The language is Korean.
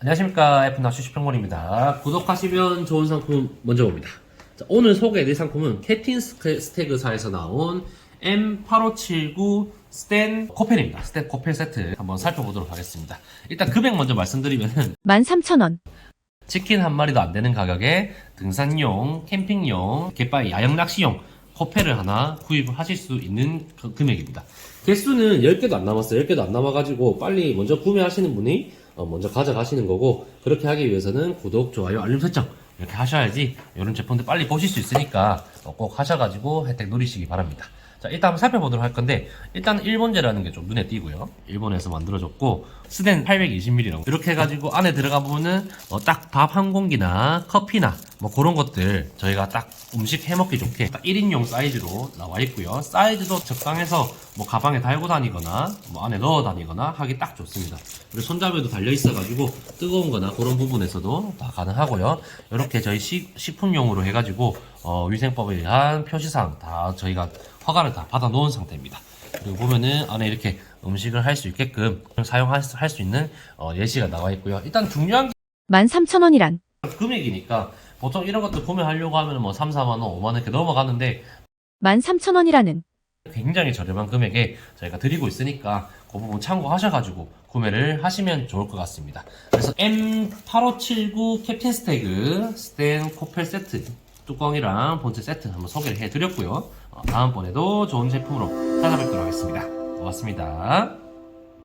안녕하십니까 F나 주식평론입니다. 구독하시면 좋은 상품 먼저 봅니다. 자, 오늘 소개해드릴 상품은 캐틴 스테- 스테그사에서 나온 M8579 스텐 코펠입니다. 스텐 코펠 세트 한번 살펴보도록 하겠습니다. 일단 금액 먼저 말씀드리면은 13,000원, 치킨 한 마리도 안 되는 가격에 등산용, 캠핑용, 갯바위 야영 낚시용 코페를 하나 구입하실 수 있는 그 금액입니다. 개수는 10개도 안 남았어요. 10개도 안 남아가지고 빨리 먼저 구매하시는 분이 어, 먼저 가져가시는 거고 그렇게 하기 위해서는 구독, 좋아요, 알림 설정 이렇게 하셔야지 이런 제품들 빨리 보실 수 있으니까 어, 꼭 하셔가지고 혜택 누리시기 바랍니다. 자, 일단 한번 살펴보도록 할 건데, 일단 일본제라는 게 좀 눈에 띄고요. 일본에서 만들어졌고, 스덴 820ml라고. 이렇게 해가지고 안에 들어가 보면은, 어, 딱밥 한 공기나 커피나, 뭐 그런 것들 저희가 딱 음식 해먹기 좋게 딱 1인용 사이즈로 나와 있고요. 사이즈도 적당해서 뭐 가방에 달고 다니거나, 뭐 안에 넣어 다니거나 하기 딱 좋습니다. 그리고 손잡이도 달려 있어가지고 뜨거운 거나 그런 부분에서도 다 가능하고요. 이렇게 저희 식, 식품용으로 해가지고, 어, 위생법에 대한 표시사항 다 저희가 허가를 다 받아 놓은 상태입니다. 그리고 보면은 안에 이렇게 음식을 할 수 있게끔 사용할 수, 할 수 있는 어, 예시가 나와 있고요. 일단 중요한 게 13,000원이란 금액이니까 보통 이런 것들 구매하려고 하면 뭐 3, 4만 원, 5만 원 이렇게 넘어가는데 13,000원이라는 굉장히 저렴한 금액에 저희가 드리고 있으니까 그 부분 참고하셔가지고 구매를 하시면 좋을 것 같습니다. 그래서 M8579 캡틴 스테이크 스텐 코펠 세트 뚜껑이랑 본체 세트 한번 소개를 해드렸고요. 어, 다음번에도 좋은 제품으로 찾아뵙도록 하겠습니다. 고맙습니다.